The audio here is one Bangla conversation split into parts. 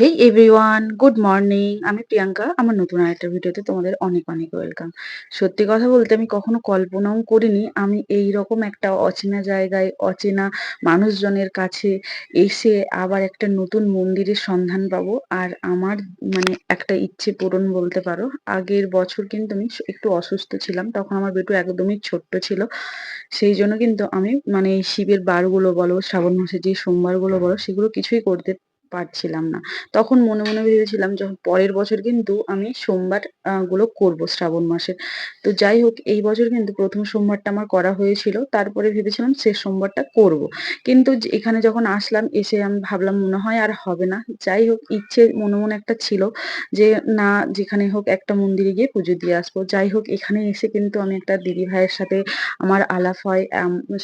হেই এভরিওয়ান গুড মর্নিং আমি প্রিয়াঙ্কা, আমার নতুন আরেকটা ভিডিওতে তোমাদের অনেক অনেক ওয়েলকাম সত্যি কথা বলতে আমি কখনো কল্পনাও করিনি আমি এই রকম একটা অচেনা জায়গায়, অচেনা মানুষজনের কাছে এসে আবার একটা নতুন মন্দিরের সন্ধান পাবো। আর আমার মানে একটা ইচ্ছে পূরণ বলতে পারো, আগের বছর কিন্তু আমি একটু অসুস্থ ছিলাম, তখন আমার বেটু একদমই ছোট্ট ছিল। সেই জন্য কিন্তু আমি মানে শিবের বারগুলো বলো, শ্রাবণ মাসের যে সোমবারগুলো বলো, সেগুলো কিছুই করতে পারছিলাম না। তখন মনে মনে ভেবেছিলাম যখন পরের বছর কিন্তু আমি সোমবারগুলো করব শ্রাবণ মাসে তো যাই হোক, এই বছর কিন্তু প্রথম সোমবারটা আমার করা হয়েছিল, তারপরে ভেবেছিলাম শেষ সোমবারটা করব। কিন্তু এখানে যখন আসলাম, এসে আমি ভাবলাম মনে হয় আর হবে না। যাই হোক, ইচ্ছে মনে মনে একটা ছিল যে, না, যেখানে হোক একটা মন্দিরে গিয়ে পুজো দিয়ে আসব। যাই হোক, এখানে এসে কিন্তু আমি একটা দিদি ভাইয়ের সাথে আমার আলাপ হয়।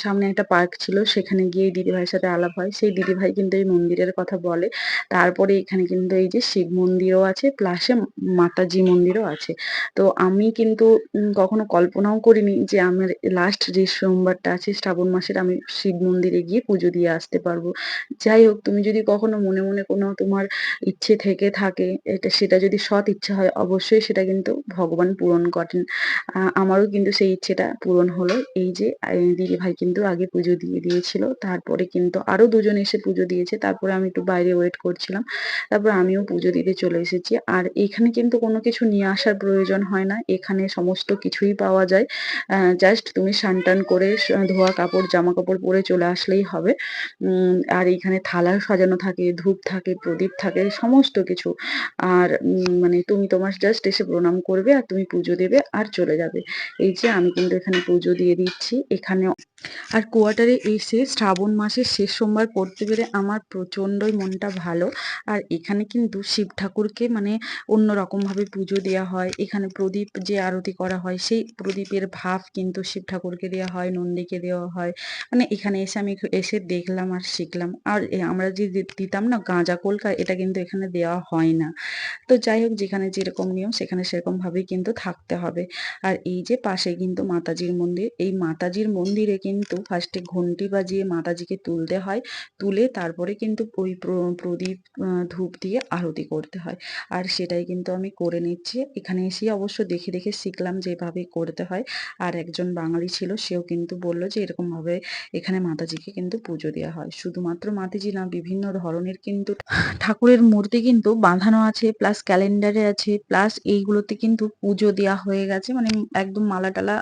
সামনে একটা পার্ক ছিল, সেখানে গিয়ে দিদি ভাইয়ের সাথে আলাপ হয়। সেই দিদি ভাই কিন্তু এই মন্দিরের কথা বলে। তারপরে এখানে কিন্তু এই যে শিব মন্দিরও আছে প্লাসে মাতাজি মন্দিরও আছে। তো আমি কিন্তু কখনো কল্পনাও করিনি যে আমার লাস্ট যে সোমবারটা আছে, শ্রাবণ মাসের, আমি শিব মন্দিরে গিয়ে পুজো দিয়ে আসতে পারব। যাই হোক, তুমি যদি কখনো মনে মনে কোনো তোমার ইচ্ছে থেকে থাকে, এটা, সেটা যদি সৎ ইচ্ছা হয়, অবশ্যই সেটা কিন্তু ভগবান পূরণ করেন। আমারও কিন্তু সেই ইচ্ছেটা পূরণ হলো। এই যে দিদি ভাই কিন্তু আগে পুজো দিয়ে দিয়েছিল, তারপরে কিন্তু আরও দুজন এসে পুজো দিয়েছে, তারপরে আমি একটু বাইরে ওয়েট করছিলাম। তারপর আমিও পুজো দিতে চলে এসেছি। আর এখানে কিন্তু কোনো কিছু নিয়ে আসার প্রয়োজন হয় না। এখানে সমস্ত কিছুই পাওয়া যায়। জাস্ট তুমি স্নান টান করে ধোয়া কাপড়, জামা কাপড় পরে চলে আসলেই হবে। আর এখানে থালা সাজানো থাকে, ধূপ থাকে, প্রদীপ থাকে, সমস্ত কিছু। আর মানে তুমি তোমার জাস্ট এসে প্রণাম করবে আর তুমি পুজো দেবে আর চলে যাবে। এই যে আমি কিন্তু এখানে পুজো দিয়ে দিচ্ছি। এখানে আর কোয়ার্টারে এসে শ্রাবণ মাসের শেষ সোমবার করতে পেরে আমার প্রচণ্ডই মনটা ভালো। আর এখানে কিন্তু শিব ঠাকুরকে মানে অন্য রকমভাবে পুজো দেওয়া হয়। এখানে প্রদীপ যে আরতি করা হয়, সেই প্রদীপের ভাব কিন্তু শিব ঠাকুরকে দেওয়া হয়, নন্দীকে দেওয়া হয়। মানে এখানে এসে আমি এসে দেখলাম আর শিখলাম। আর আমরা যে দিতাম না গাঁজা কলকা, এটা কিন্তু এখানে দেওয়া হয় না। তো যাই হোক, যেখানে যেরকম নিয়ম, সেখানে সেরকমভাবেই কিন্তু থাকতে হবে। আর এই যে পাশে কিন্তু মাতাজির মন্দির, এই মাতাজির মন্দিরে কিন্তু ফার্স্টে ঘন্টি বাজিয়ে মাতাজিকে তুলতে হয়। তুলে তারপরে কিন্তু ওই প্রদীপ ধূপ দিয়ে আরতি করতে হয়। আর সেটাই কিন্তু আমি করে নিচ্ছি। এখানে এসে অবশ্য দেখে দেখে শিখলাম যে এভাবে করতে হয়। আর একজন বাঙালি ছিল, সেও কিন্তু বলল যে এরকমভাবে এখানে মাতাজিকে কিন্তু পুজো দেওয়া হয়। শুধুমাত্র মাতাজি না, বিভিন্ন ধরনের কিন্তু ঠাকুরের মূর্তি কিন্তু বাঁধানো আছে প্লাস ক্যালেন্ডারে আছে প্লাস এইগুলোতে কিন্তু পুজো দেওয়া হয়ে গেছে। মানে একদম মালা টালা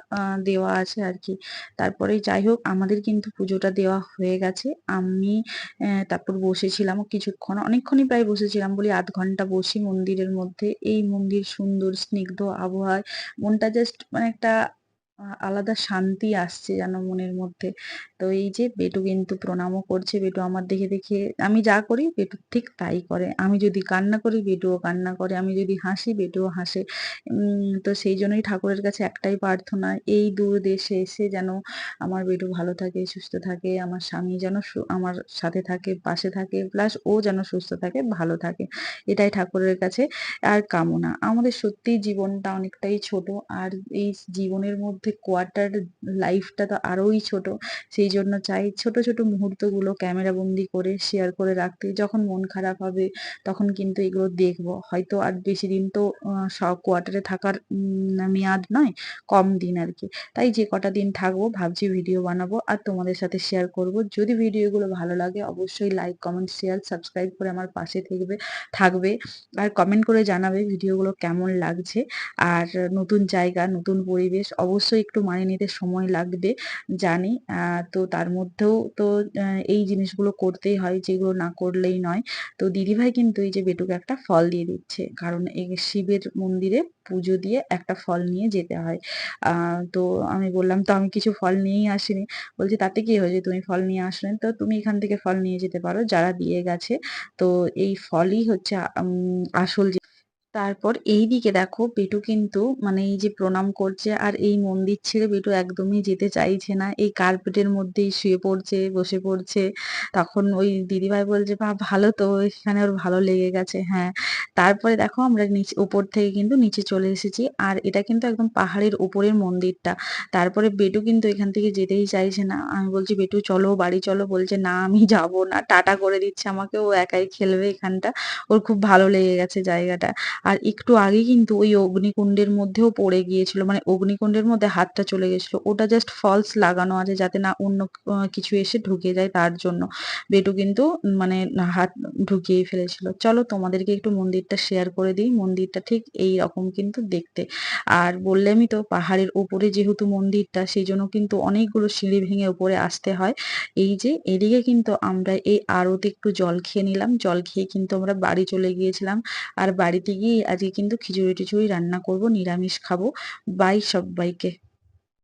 দেওয়া আছে আর কি। তারপরে যাই হোক, আমাদের কিন্তু পুজোটা দেওয়া হয়ে গেছে। আমি তারপর বসেছিলাম কিছুক্ষণ, অনেকক্ষণই প্রায় বসেছিলাম বলি আধ ঘণ্টা বসি মন্দিরের মধ্যে। এই মন্দির সুন্দর, স্নিগ্ধ আবহাওয়ায়। মনটা জাস্ট মানে একটা আলাদা শান্তি আসছে যেন মনের মধ্যে। তো এই যে বেটু কিন্তু প্রণামও করছে, বেটু আমার দেখে দেখে, আমি যা করি বেটু ঠিক তাই করে। আমি যদি কান্না করি বেটুও কান্না করে, আমি যদি হাসি বেটুও হাসে। তো সেই জন্যই ঠাকুরের কাছে একটাই প্রার্থনা, এই দূর দেশে এসে যেন আমার বেটু ভালো থাকে, সুস্থ থাকে, আমার স্বামী যেন আমার সাথে থাকে, পাশে থাকে প্লাস ও যেন সুস্থ থাকে, ভালো থাকে। এটাই ঠাকুরের কাছে আর কামনা। আমাদের সত্যিই জীবনটা অনেকটাই ছোট, আর এই জীবনের মধ্যে কোয়ার্টার লাইফটা তো আরোই ছোট। সেই জন্য চাই ছোট ছোট মুহূর্তগুলো ক্যামেরা বন্দি করে শেয়ার করে রাখতে। যখন মন খারাপ হবে, তখন কিন্তু এগুলো দেখব। হয়তো আর বেশি দিন তো সব কোয়ার্টারে থাকার মেয়াদ নয়, কম দিন আর কি। তাই যে কটা দিন থাকব, ভাবছি ভিডিও বানাবো আর তোমাদের সাথে শেয়ার করব। যদি ভিডিওগুলো ভালো লাগে, অবশ্যই লাইক কমেন্ট শেয়ার সাবস্ক্রাইব করে আমার পাশে থাকবে থাকবে। আর কমেন্ট করে জানাবে ভিডিওগুলো কেমন লাগছে। আর নতুন জায়গা, নতুন পরিবেশ, অবশ্যই একটু মানিয়ে নিতে সময় লাগবে, জানি। তো তার মধ্যেও তো এই জিনিসগুলো করতেই হয়, যেগুলো না করলেই নয়। তো দিদিভাই কিন্তু এই যে বেটুকে একটা ফল দিয়ে দিচ্ছে, কারণ এই শিবের মন্দিরে পুজো দিয়ে একটা ফল নিয়ে যেতে হয়। তো আমি বললাম, তো আমি কিছু ফল নিয়েই আসিনি। বলছে, তাতে কি হয়েছে? তুমি ফল নিয়ে আসলে তো তুমি এখান থেকে ফল নিয়ে যেতে পারো, যারা দিয়ে গেছে। তো এই ফলই হচ্ছে আসল তারপর এইদিকে দেখো বেটু কিন্তু মানে এই যে প্রণাম করছে আর এই মন্দির ছেড়ে বেটু একদমই যেতে চাইছে না। এই কার্পেটের মধ্যেই শুয়ে পড়ছে, বসে পড়ছে। তখন ওই দিদিভাই বলছে বা ভালো তো, এখানে ওর ভালো লেগে গেছে। হ্যাঁ তারপরে দেখো আমরা নিচে, উপর থেকে কিন্তু নিচে চলে এসেছি। আর এটা কিন্তু একদম পাহাড়ের উপরের মন্দিরটা। তারপরে বেটু কিন্তু এখান থেকে যেতেই চাইছে না। আমি বলছি, বেটু, চলো, বাড়ি চলো। বলছে, না, আমি যাব না। টাটা করে দিচ্ছে আমাকে। ও একাই খেলবে এখানটা। ওর খুব ভালো লেগে গেছে জায়গাটা। আর একটু আগে কিন্তু ওই অগ্নিকুণ্ডের মধ্যেও পড়ে গিয়েছিল মানে অগ্নিকুণ্ডের মধ্যে হাতটা চলে গেছিল ওটা জাস্ট ফলস লাগানো আছে যাতে না অন্য কিছু এসে ঢুকে যায় তার জন্য। বেটু কিন্তু মানে হাত ঢুকিয়েই ফেলেছিল। চলো তোমাদেরকে একটু মন্দিরটা শেয়ার করে দিই। মন্দিরটা ঠিক এই রকম কিন্তু দেখতে। আর বললামই তো, পাহাড়ের উপরে যেহেতু মন্দিরটা, সেই জন্য কিন্তু অনেকগুলো সিঁড়ি ভেঙে উপরে আসতে হয়। এই যে, এদিকে কিন্তু আমরা এই আরতে একটু জল খেয়ে নিলাম। জল খেয়ে কিন্তু আমরা বাড়ি চলে গিয়েছিলাম। আর বাড়িতে গিয়ে আজকে কিন্তু খিচুড়ি টিচুড়ি রান্না করব নিরামিষ খাব। বাই সবাইকে।